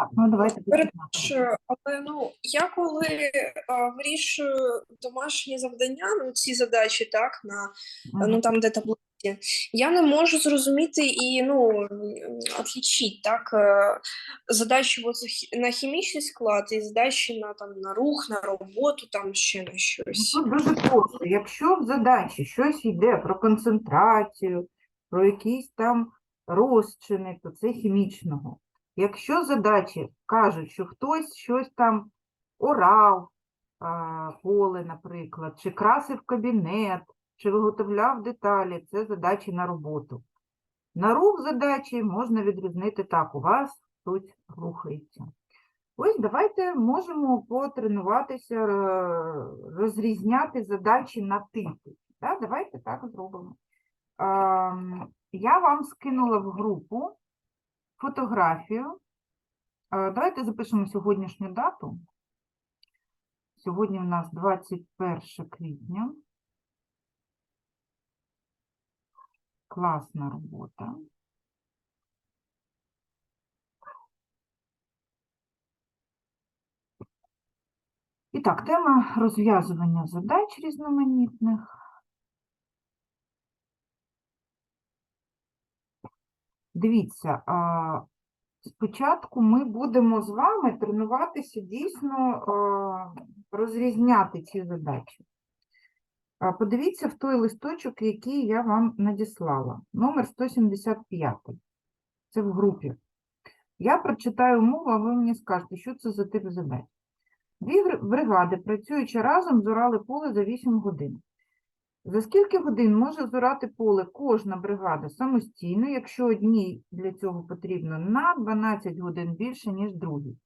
Так, ну давайте. Перепрошую, але ну я коли а, вирішую домашні завдання, ну ці задачі, так, на Мгм. ну там де таблиці, я не можу зрозуміти і ну отлічити, так, е, задачі на хімічний склад і задачі на там на рух, на роботу, там ще на щось. Тут дуже просто. Якщо в задачі щось йде про концентрацію, про якісь там розчини, то це хімічного. Якщо задачі кажуть, що хтось щось там орав поле, наприклад, чи красив кабінет, чи виготовляв деталі, це задачі на роботу. На рух задачі можна відрізнити так, у вас хтось рухається. Ось давайте можемо потренуватися е, розрізняти задачі на типи. Да? Давайте так зробимо. Ем, Я вам скинула в групу фотографію. Е, Давайте запишемо сьогоднішню дату. Сьогодні в нас 21 квітня. Класна робота. І так, тема розв'язування задач різноманітних. Дивіться, а, спочатку ми будемо з вами тренуватися дійсно розрізняти ці задачі. Подивіться в той листочок, який я вам надіслала. Номер 175. Це в групі. Я прочитаю умову, а ви мені скажете, що це за тип задач. Дві бригади, працюючи разом, зорали поле за 8 годин. За скільки годин може зорати поле кожна бригада самостійно, якщо одній для цього потрібно на 12 годин більше, ніж другій?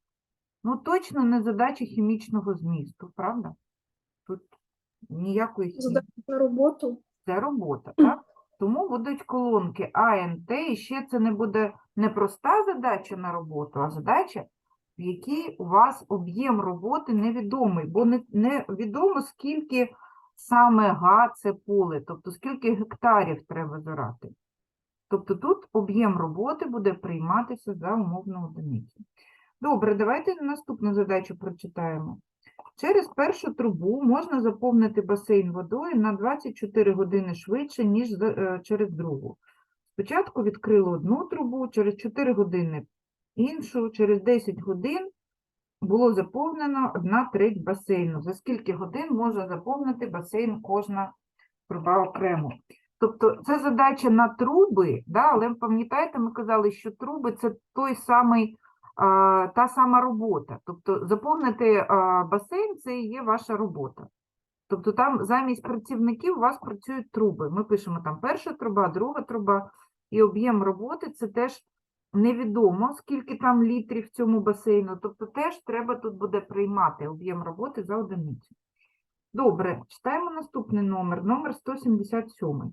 Ну, точно не задача хімічного змісту, правда? Тут ніякої хімії. Задачі на роботу. Це робота, так? Тому будуть колонки А, Н, Т, і ще це не буде не проста задача на роботу, а задача, в якій у вас об'єм роботи невідомий, бо не, не відомо, скільки саме га це поле, тобто скільки гектарів треба зорати. Тобто тут об'єм роботи буде прийматися за умовну одиницю. Добре, давайте наступну задачу прочитаємо. Через першу трубу можна заповнити басейн водою на 24 години швидше, ніж е, через другу. Спочатку відкрили одну трубу, через 4 години іншу, через 10 годин було заповнено 1 треть басейну. За скільки годин може заповнити басейн кожна труба окремо? Тобто це задача на труби, да, але пам'ятаєте, ми казали, що труби це той самий, а, та сама робота. Тобто заповнити а, басейн це і є ваша робота. Тобто там замість працівників у вас працюють труби. Ми пишемо там перша труба, друга труба, і об'єм роботи це теж невідомо, скільки там літрів в цьому басейну. Тобто теж треба тут буде приймати об'єм роботи за одиницю. Добре, читаємо наступний номер, номер 177.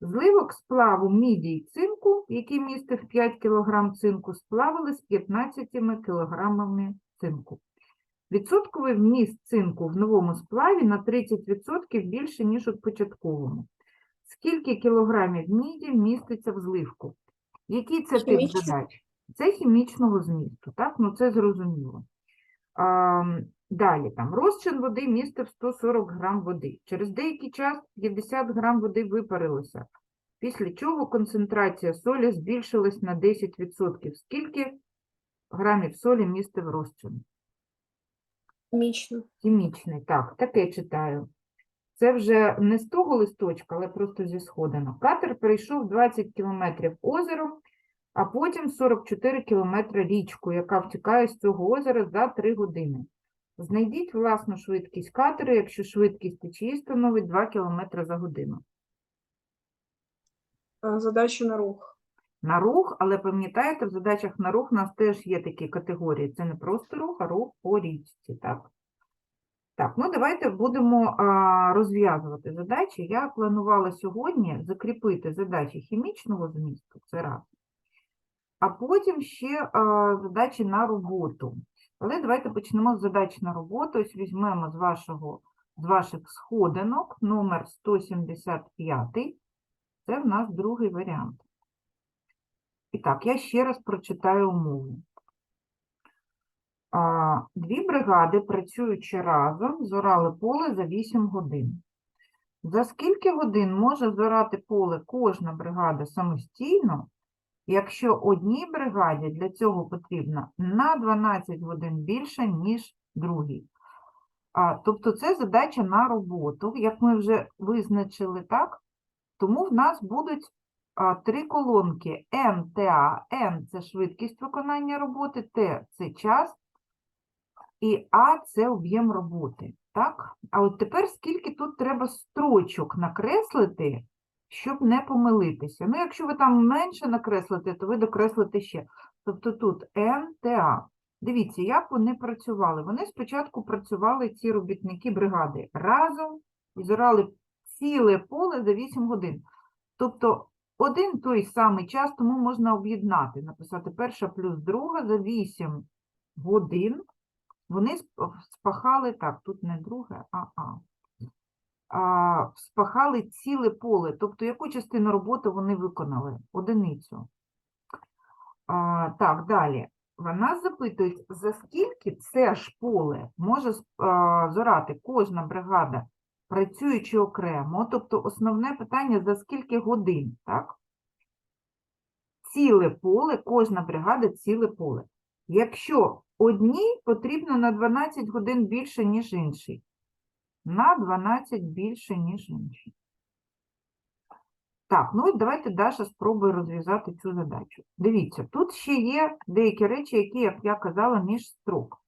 Зливок сплаву міді й цинку, який містив 5 кг цинку, сплавили з 15 кг цинку. Відсотковий вміст цинку в новому сплаві на 30% більше, ніж у початковому. Скільки кілограмів міді міститься в зливку? Який це тип Хімічний. задач? Це хімічного змісту, так? Ну це зрозуміло. А, далі, там, розчин води містив 140 грам води. Через деякий час 50 грам води випарилося, після чого концентрація солі збільшилась на 10%. Скільки грамів солі містив розчин? Хімічно. Хімічний, так, таке читаю. Це вже не з того листочка, але просто зі сходинок. Катер перейшов 20 кілометрів озером, а потім 44 кілометри річку, яка втікає з цього озера за 3 години. Знайдіть власну швидкість катера, якщо швидкість течії становить 2 км за годину. Задача на рух. На рух, але пам'ятаєте, в задачах на рух у нас теж є такі категорії. Це не просто рух, а рух по річці. Так, так ну давайте будемо розв'язувати задачі. Я планувала сьогодні закріпити задачі хімічного змісту, це раз. А потім ще задачі на роботу. Але давайте почнемо з задач на роботу. Ось візьмемо з, вашого, з ваших сходинок номер 175. Це в нас другий варіант. І так, я ще раз прочитаю умову. Дві бригади, працюючи разом, зорали поле за 8 годин. За скільки годин може зорати поле кожна бригада самостійно, якщо одній бригаді для цього потрібно на 12 годин більше, ніж другій? А, тобто це задача на роботу, як ми вже визначили, так? Тому в нас будуть а, три колонки НТА. Н – це швидкість виконання роботи, Т – це час, і А – це об'єм роботи. Так? А от тепер скільки тут треба строчок накреслити, щоб не помилитися. Ну, якщо ви там менше накреслите, то ви докреслите ще. Тобто тут НТА. Дивіться, як вони працювали. Вони спочатку працювали, ці робітники бригади, разом і зорали ціле поле за 8 годин. Тобто один той самий час, тому можна об'єднати, написати перша плюс друга за 8 годин. Вони спахали, так, тут не друге, а А. А, спахали ціле поле. Тобто, яку частину роботи вони виконали? Одиницю. А, так, далі. Вона запитують, за скільки це ж поле може зорати кожна бригада, працюючи окремо. Тобто, основне питання, за скільки годин, так? Ціле поле, кожна бригада ціле поле. Якщо одній потрібно на 12 годин більше, ніж інший. На 12 більше, ніж інший. Так, ну і давайте Даша спробує розв'язати цю задачу. Дивіться, тут ще є деякі речі, які, як я казала, між строк.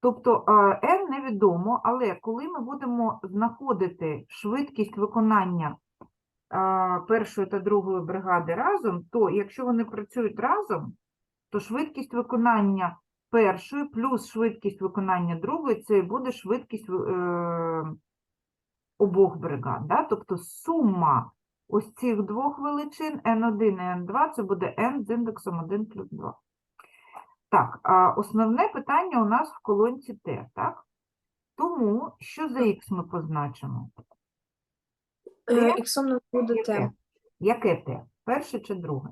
Тобто n невідомо, але коли ми будемо знаходити швидкість виконання першої та другої бригади разом, то якщо вони працюють разом, то швидкість виконання першої плюс швидкість виконання другої це і буде швидкість е, обох бригад. Да? Тобто сума ось цих двох величин n1 і n2 це буде n з індексом 1 плюс 2. Так, а основне питання у нас в колонці Т, так? Тому що за х ми позначимо? Е, Т? Іксом нам буде? Т. Яке Т? Перше чи друге?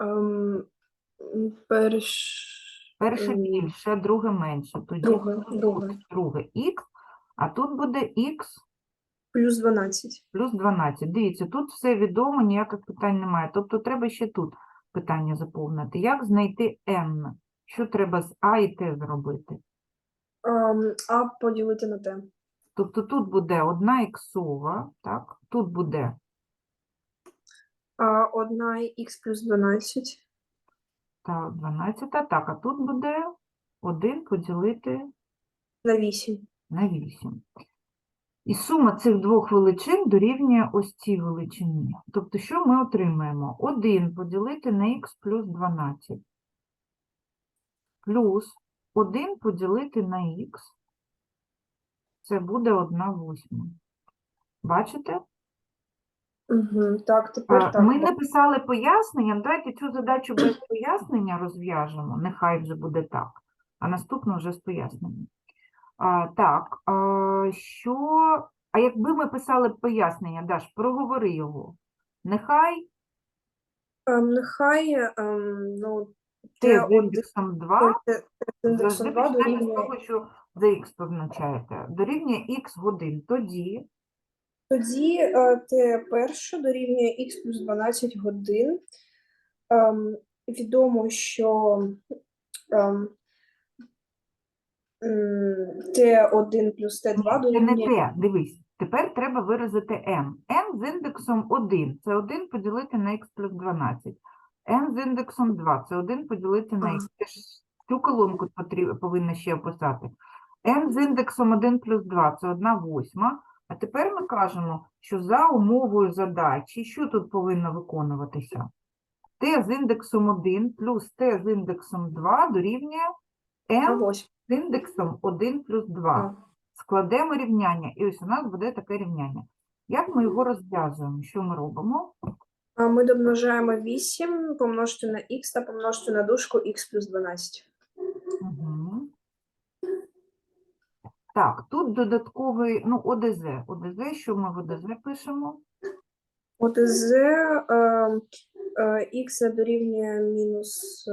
М, Перш... Перше Ем, більше, друге менше. Тоді Друге, тут друге. друге х, а тут буде х Плюс 12. плюс 12. Дивіться, тут все відомо, ніяких питань немає. Тобто треба ще тут питання заповнити. Як знайти n? Що треба з А і Т зробити? Ем, А поділити на Т. Тобто тут буде одна іксова, так? Тут буде А одна х плюс 12. Та 12, так, а тут буде 1 поділити На 8. на 8. І сума цих двох величин дорівнює ось цій величині. Тобто, що ми отримаємо? 1 поділити на х плюс 12. Плюс 1 поділити на х. Це буде 1 восьма. Бачите? Угу. Так, А, так. Ми не писали пояснення. Давайте цю задачу без пояснення розв'яжемо. Нехай вже буде так. А наступну вже з поясненням. А, так, а, що. А якби ми писали пояснення, Даш, проговори його. Нехай Ем, нехай, ем, ну, Т Т з індексом 2 Т- Т з індексом завжди 2 починаємо з дорівнює. того, що за х позначаєте. Дорівнює х годин. Тоді Тоді е, Т перше дорівнює х плюс 12 годин. Ем, відомо, що ем, Т1 плюс Т2 Ні, це не дорівнює те. Дивись, тепер треба виразити n. n з індексом 1. Це 1 поділити на х плюс 12. n з індексом 2. Це 1 поділити на х. Цю колонку потрібно, повинна ще описати. n з індексом 1 плюс 2 – це 1 восьма. А тепер ми кажемо, що за умовою задачі, що тут повинно виконуватися? t з індексом 1 плюс t з індексом 2 дорівнює 8. з індексом 1 плюс 2 складемо рівняння, і ось у нас буде таке рівняння. Як ми його розв'язуємо? Що ми робимо? Ми домножаємо 8, помножити на х та помножити на дужку х плюс 12. Угу. Так, тут додатковий, ну, ОДЗ. ОДЗ, що ми в ОДЗ пишемо? От з е, е, х дорівнює мінус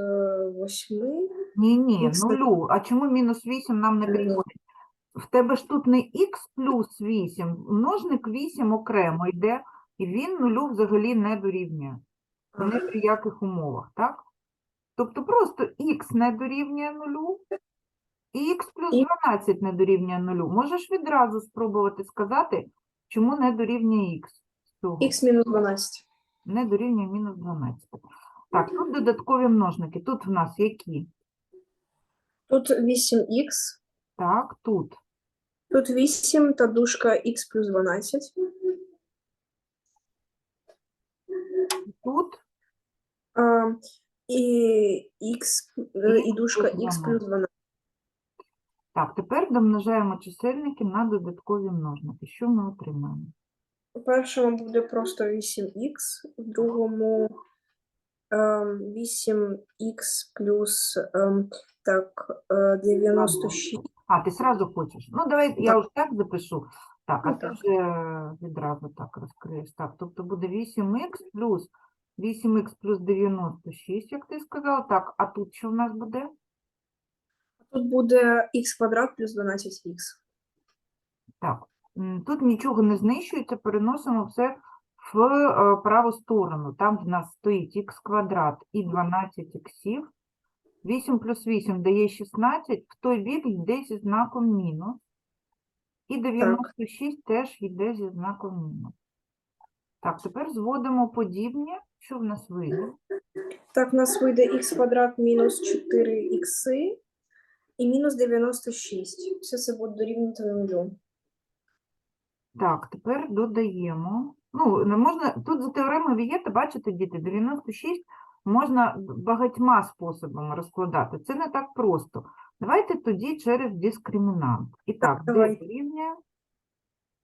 8, Ні, ні, нулю. А чому мінус 8 нам не Нулю. підходить? В тебе ж тут не х плюс 8, множник 8 окремо йде, і він нулю взагалі не дорівнює. Ні при яких умовах, так? Тобто просто х не дорівнює нулю, х плюс 12 не дорівнює нулю. Можеш відразу спробувати сказати, чому не дорівнює х. Х мінус 12. Не дорівнює мінус 12. Так, тут додаткові множники. Тут в нас які? Тут 8х, Так, тут. тут 8 та дужка х плюс 12. Тут А, і х, і дужка х плюс 12. Так, тепер домножаємо чисельники на додаткові множники. Що ми отримаємо? У першому буде просто 8х, в другому ем, 8х плюс ем, так, е, 96. А, ти сразу хочеш. Ну, давай я ось так запишу. Так, а Ну, ти так. вже відразу так розкриєш. Так, тобто буде 8х плюс 8х плюс 96, як ти сказала. Так, а тут що в нас буде? Тут буде х квадрат плюс 12х. Так, м, тут нічого не знищується, переносимо все в е, праву сторону. Там в нас стоїть х квадрат і 12 іксів. 8 плюс 8 дає 16, в той бік йде зі знаком мінус. І 96 теж йде зі знаком мінус. Так, тепер зводимо подібні. Що в нас вийде? Так, у нас вийде х квадрат мінус 4х і мінус 96. Все це буде дорівнювати нулю. Так, тепер додаємо. Ну, не можна, тут за теоремою Вієта, бачите, діти, 96 можна багатьма способами розкладати. Це не так просто. Давайте тоді через дискримінант. І так, де давай. дорівнює?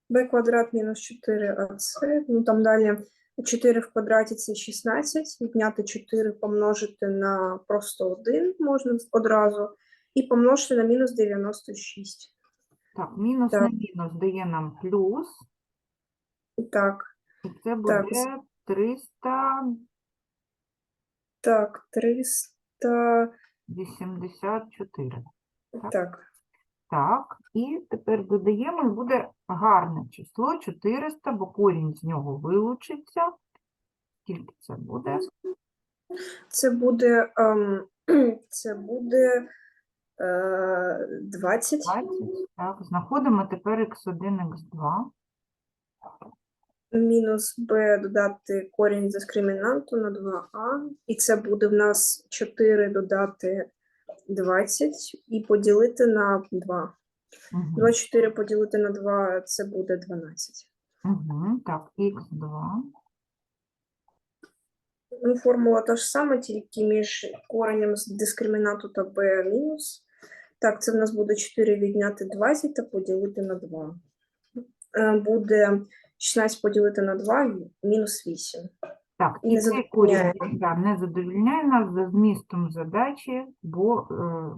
b квадрат мінус 4ac. Ну там далі 4 в квадраті це 16. Відняти 4 помножити на просто 1 можна одразу. І помножити на мінус 96. Так, мінус на мінус дає нам плюс, Так, і це буде Так, з- 384. так, 300. Так, Так, і тепер додаємо, і буде гарне число 400, бо корінь з нього вилучиться. Скільки це буде? це буде, ем, це буде 20. 20. Так, знаходимо тепер x1, x2. Мінус b додати корінь з дискримінанту на 2а. І це буде в нас 4 додати 20 і поділити на 2. Угу. 24 поділити на 2 це буде 12. Угу. Так, x2. Ну, формула та ж сама, тільки між коренем з дискримінанту та b мінус. Так, це в нас буде 4 відняти 20 та поділити на 2. Е, Буде 16 поділити на 2 мінус 8. Так, Не і цей корінь да, не задовільняє нас за змістом задачі, бо е,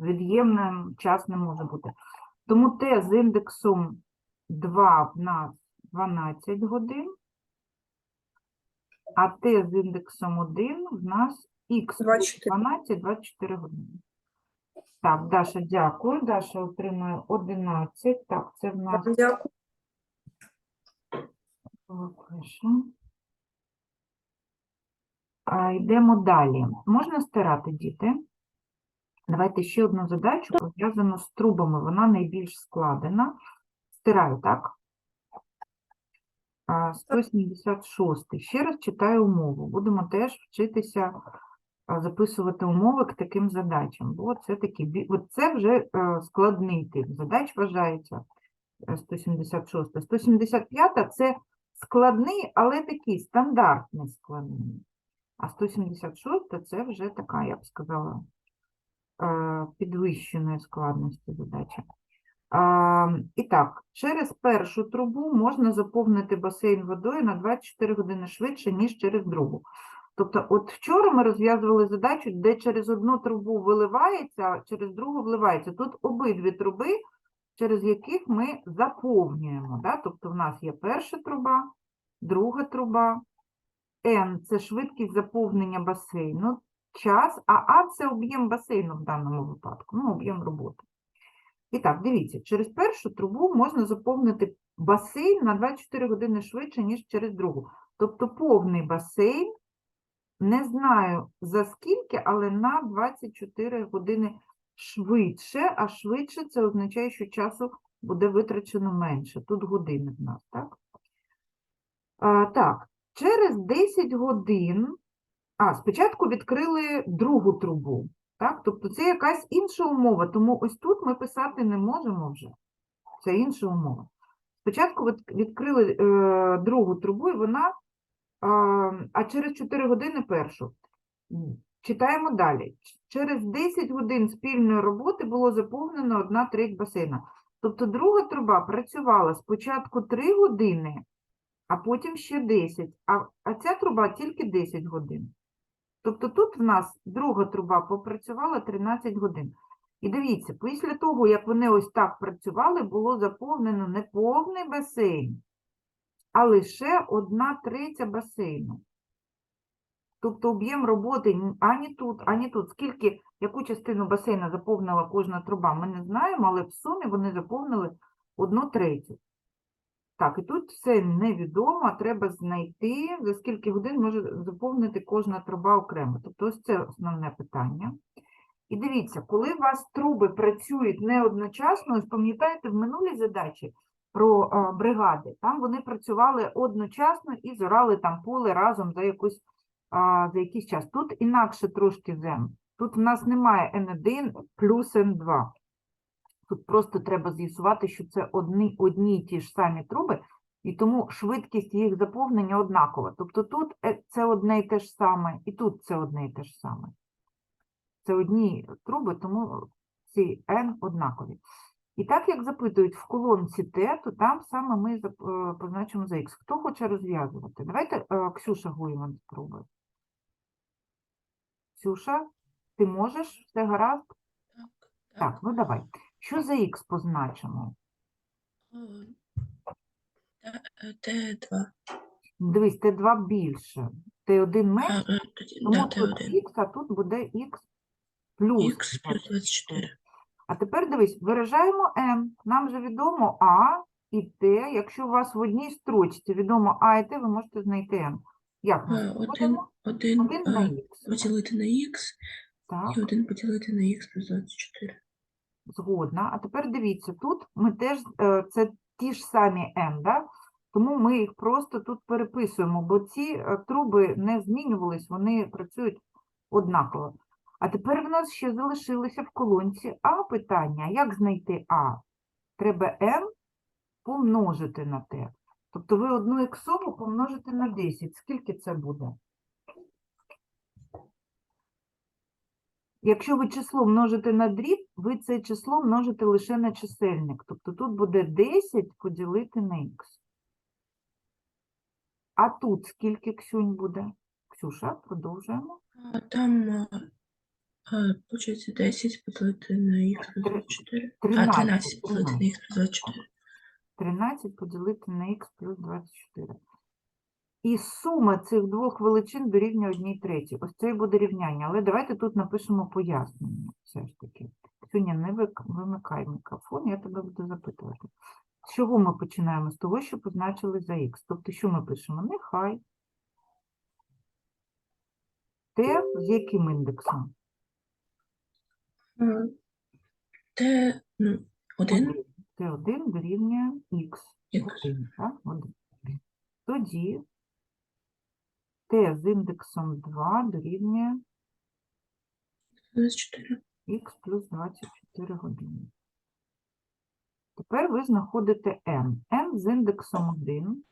від'ємним час не може бути. Тому t з індексом 2 в нас 12 годин, а t з індексом 1 в нас х 12 24 години. Так, Даша, дякую. Даша отримує 11. Так, це в нас Дякую. А, Йдемо далі. Можна стирати, діти? Давайте ще одну задачу, пов'язану з трубами. Вона найбільш складена. Стираю, так? А, 176. Ще раз читаю умову. Будемо теж вчитися записувати умови к таким задачам. Бо це такі, от це вже е, складний тип задач вважається. е, 176. 175 це складний, але такий стандартний складний. А 176 це вже така, я б сказала, е, підвищеної складності задача. І так, через першу трубу можна заповнити басейн водою на 24 години швидше, ніж через другу. Тобто, от вчора ми розв'язували задачу, де через одну трубу виливається, а через другу вливається. Тут обидві труби, через яких ми заповнюємо. Да? Тобто, в нас є перша труба, друга труба. N – це швидкість заповнення басейну. час, а А це об'єм басейну в даному випадку, ну, об'єм роботи. І так, дивіться, через першу трубу можна заповнити басейн на 24 години швидше, ніж через другу. Тобто повний басейн, не знаю за скільки, але на 24 години швидше, а швидше це означає, що часу буде витрачено менше. Тут години в нас, так? А, так, через 10 годин, а, спочатку відкрили другу трубу, так? Тобто це якась інша умова, тому ось тут ми писати не можемо вже. Це інша умова. Спочатку відкрили е, другу трубу, і вона, а, через 4 години першу. Читаємо далі. Через 10 годин спільної роботи було заповнено одна треть басейна. Тобто друга труба працювала спочатку 3 години, а потім ще 10, а, а ця труба тільки 10 годин. Тобто тут в нас друга труба попрацювала 13 годин. І дивіться, після того, як вони ось так працювали, було заповнено не повний басейн, а лише одна третя басейну. Тобто об'єм роботи ані тут, ані тут. Скільки, яку частину басейна заповнила кожна труба, ми не знаємо, але в сумі вони заповнили одну третю. Так, і тут все невідомо, треба знайти, за скільки годин може заповнити кожна труба окремо. Тобто ось це основне питання. І дивіться, коли у вас труби працюють не одночасно, ось пам'ятаєте, в минулій задачі про бригади, там вони працювали одночасно і зорали там поле разом за, якусь, за якийсь час. Тут інакше трошки зем. Тут в нас немає N1 плюс N2. Тут просто треба з'ясувати, що це одні, одні ті ж самі труби, і тому швидкість їх заповнення однакова. Тобто тут е, це одне й те ж саме, і тут це одне й те ж саме. Це одні труби, тому ці N однакові. І так як запитують в колонці Т, то там саме ми е, позначимо за Х. Хто хоче розв'язувати? Давайте е, Ксюша Гуйман спробує. Ксюша, ти можеш? Все гаразд? Так, Так, ну давай. Що за Х позначимо? Т2. Дивись, Т2 більше. Т1 менше, е, тому тут Х, а тут буде Х плюс. Х плюс 24. А тепер дивись, виражаємо m. Нам же відомо А і Т. Якщо у вас в одній строчці відомо А і Т, ви можете знайти m. Як ми Один, один, Один на х. поділити на х Так, і один поділити на х плюс 24. згодна. А тепер дивіться, тут ми теж, е, це ті ж самі m, да? тому ми їх просто тут переписуємо, бо ці е, труби не змінювались, вони працюють однаково. А тепер в нас ще залишилося в колонці А питання. Як знайти А? Треба m помножити на t. Тобто ви одну іксову помножите на 10. Скільки це буде? Якщо ви число множите на дріб, ви це число множите лише на чисельник. Тобто тут буде 10 поділити на х. А тут скільки ксюнь буде? Ксюша, продовжуємо. Там, получається, 10 поділити на х плюс Три- 24. А, 13, 13 поділити на х плюс 24. 13 поділити на х плюс 24. І сума цих двох величин дорівнює 1 третій. Ось це і буде рівняння. Але давайте тут напишемо пояснення все ж таки. Сьогодні не вимикай мікрофон, я тебе буду запитувати. З чого ми починаємо? З того, що позначили за х. Тобто, що ми пишемо? Нехай. Т з яким індексом? Т, ну, 1 Т1 дорівнює х. х. Так? Один. Тоді Т з індексом 2 дорівнює 24. х плюс 24 години. Тепер ви знаходите n. n з індексом 1.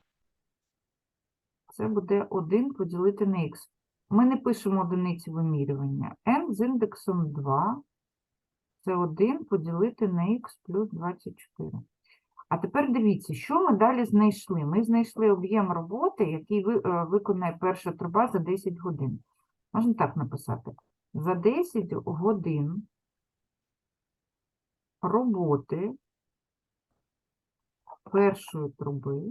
Це буде 1 поділити на х. Ми не пишемо одиниці вимірювання. n з індексом 2. Це 1 поділити на х плюс 24. А тепер дивіться, що ми далі знайшли. Ми знайшли об'єм роботи, який е, виконає перша труба за 10 годин. Можна так написати. За 10 годин роботи першої труби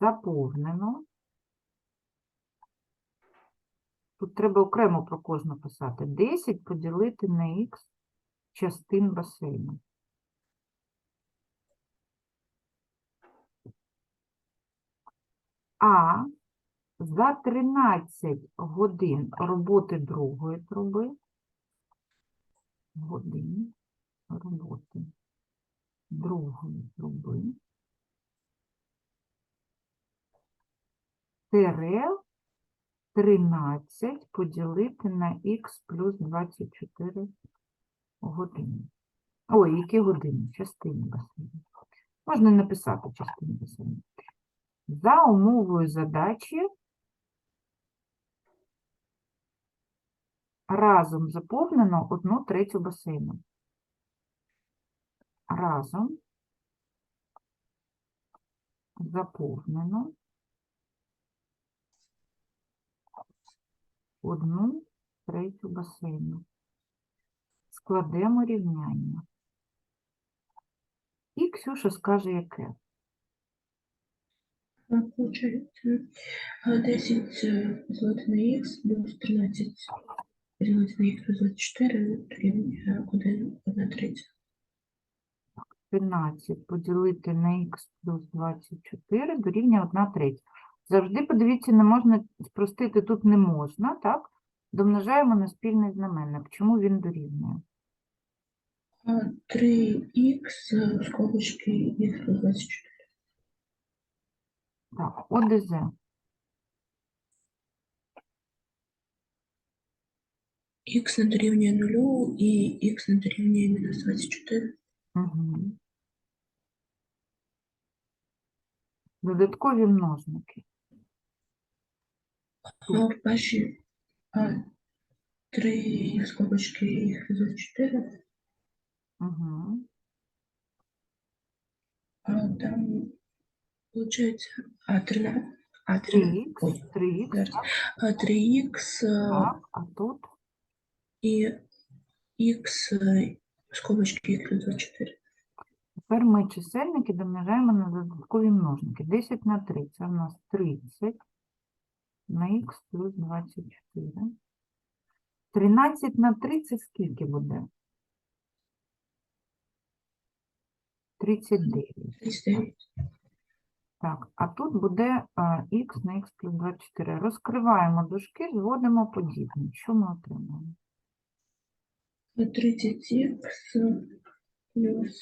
заповнено Тут треба окремо про кожну писати. 10 поділити на х частин басейну. А за 13 годин роботи другої труби, годин роботи другої труби, тире 13 поділити на х плюс 24 години. Ой, які години? Частини басейну. Можна написати частини басейну. За умовою задачі разом заповнено одну третю басейну. Разом заповнено одну третю басейну. Складемо рівняння. І Ксюша скаже, яке. Получається 10 е, на х плюс 13 поділити на х плюс 24 дорівнює 1, 1 третя. 13 поділити на х плюс 24 дорівнює 1 третя. Завжди, подивіться, не можна спростити, тут не можна, так? Домножаємо на спільний знаменник. Чому він дорівнює? А 3х скобочки х плюс 24. Так, ОДЗ. х не дорівнює 0 і х не дорівнює мінус 24. Угу. Додаткові множники. А в а, 3 в скобочки плюс 24, Угу. а там получається а 13, а 3, 3х, ой, 3х, а 3х так, а тут і х скобочки х плюс 24. Тепер ми чисельники домножаємо на додаткові множники. 10 на 3 це в нас 30 на х плюс 24. 13 на 3 це скільки буде? 39. 39. Так, а тут буде х на х плюс 24. Розкриваємо дужки, зводимо подібні. Що ми отримаємо? 30х плюс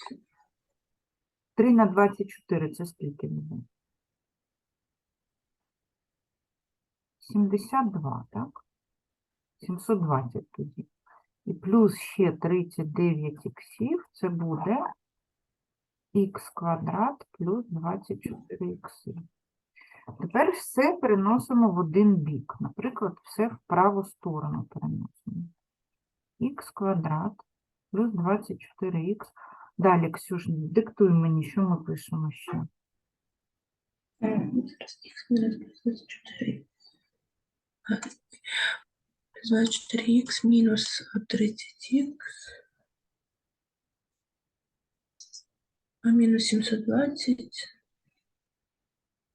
3 на 24 це скільки буде? 72, так? 720 тоді. І плюс ще 39 іксів, це буде х квадрат плюс 24 ікси. Тепер все переносимо в один бік. Наприклад, все в праву сторону переносимо. х квадрат плюс 24х. Далі, Ксюш, диктуй мені, що ми пишемо ще. зараз х плюс 24. А, плюс 24х мінус 30х. А мінус 720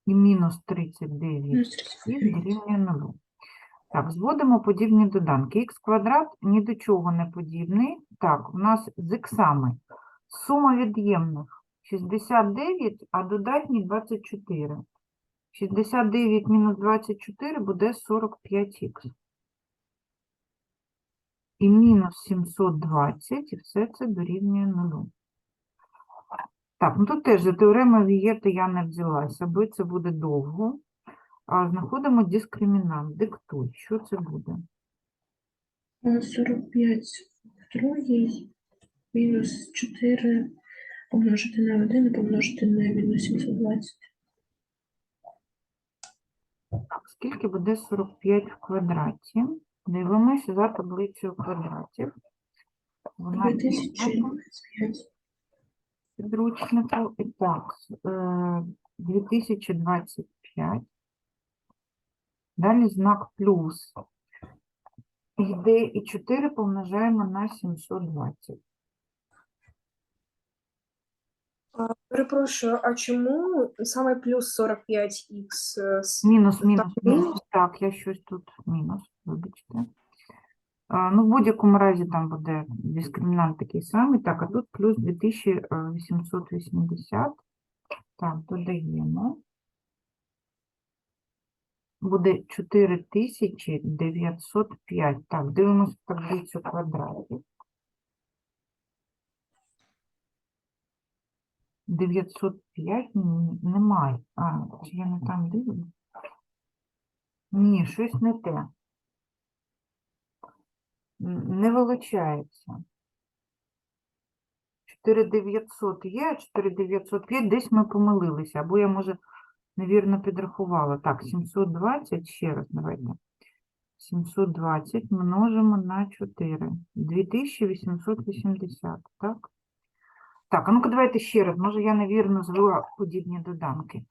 І мінус 39 мінус 39. дорівнює 0. Так, зводимо подібні доданки. х квадрат ні до чого не подібний. Так, у нас з іксами сума від'ємних 69, а додатні 24. 69 мінус 24 буде 45х. І мінус 720, і все це дорівнює 0. Так, ну тут теж за теоремою Вієта я не взялася, бо це буде довго. А знаходимо дискримінант. Диктуй, що це буде? А, 45 в другій мінус 4 помножити на 1 і помножити на мінус 720. Так, скільки буде 45 в квадраті? Дивимося за таблицею квадратів. Вона 2025. підручнику. І так, е, 2025. Далі знак плюс. Йде і 4 помножаємо на 720. А, Перепрошую, а чому саме плюс 45х? е, Мінус, мінус, мінус? мінус. Так, я щось тут мінус, вибачте. А, Ну, в будь-якому разі там буде дискримінант такий самий. Так, а тут плюс 2880. Так, додаємо. Буде 4905. Так, дивимося таблицю квадратів. 905 немає. А, чи я не там дивлюсь? Ні, щось не те. Не вилучається. 4900 є, а 4905 десь ми помилилися, або я, може, невірно підрахувала. Так, 720, ще раз давайте. 720 множимо на 4. 2880, так? Так, а ну-ка давайте ще раз. Може, я невірно звела подібні доданки.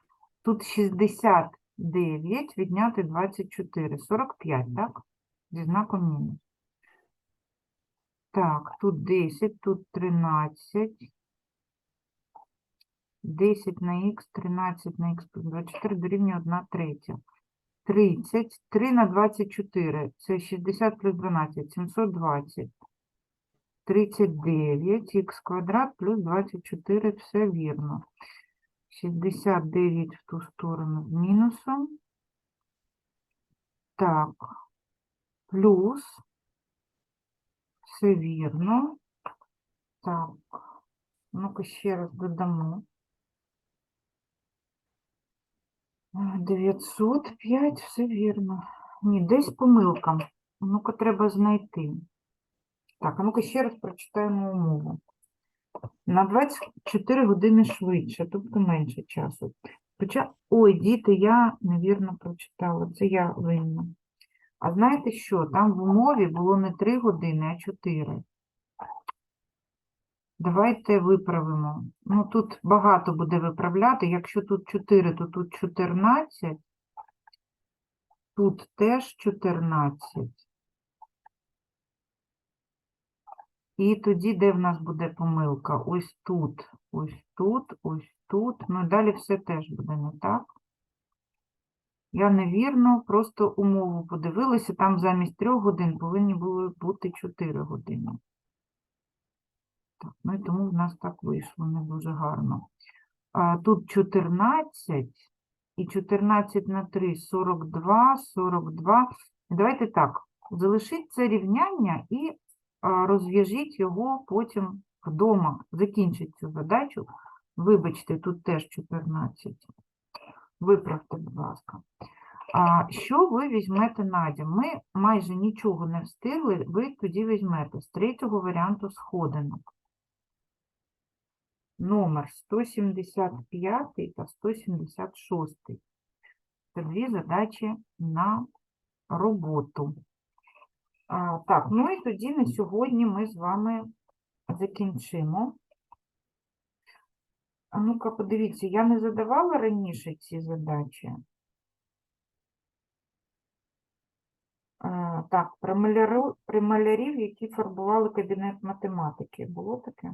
Тут 69 відняти 24. 45, так? Зі знаком мінус. Так, тут 10, тут 13. 10 на х, 13 на х плюс 24 дорівнює 1 третя. 30, 3 на 24, це 60 плюс 12, 720. 39, х квадрат плюс 24, все вірно. 69 в ту сторону мінусом. Так, плюс, все вірно. Так, ну-ка ще раз додамо. 905, все вірно. Ні, десь помилка. Ну-ка треба знайти. Так, а ну-ка ще раз прочитаємо умову. На 24 години швидше, тобто менше часу. Хоча, ой, діти, я невірно прочитала, це я винна. А знаєте що? Там в умові було не 3 години, а 4. Давайте виправимо. Ну, тут багато буде виправляти. Якщо тут 4, то тут 14. Тут теж 14. І тоді, де в нас буде помилка? Ось тут, ось тут, ось тут. Ну, і далі все теж буде не так. Я невірно просто умову подивилася, там замість 3 годин повинні були бути 4 години. Так, ну і тому в нас так вийшло не дуже гарно. А, тут 14 і 14 на 3 – 42, 42. Давайте так, залишіть це рівняння і розв'яжіть його потім вдома. Закінчіть цю задачу. Вибачте, тут теж 14. Виправте, будь ласка. А що ви візьмете на дім? Ми майже нічого не встигли, ви тоді візьмете з третього варіанту сходинок. Номер 175 та 176. Це дві задачі на роботу. А, так, ну і тоді на сьогодні ми з вами закінчимо. А ну-ка, подивіться, я не задавала раніше ці задачі. А, так, про, маляру, про малярів, які фарбували кабінет математики. Було таке?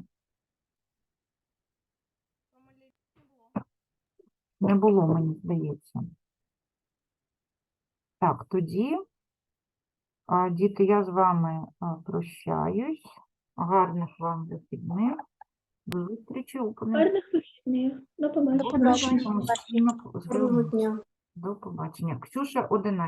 Не було, мені здається. Так, тоді, діти, я з вами прощаюсь. Гарних вам вихідних. До зустрічі у понеділок. Гарних вихідних. До побачення. До побачення. До побачення. Ксюша, 11.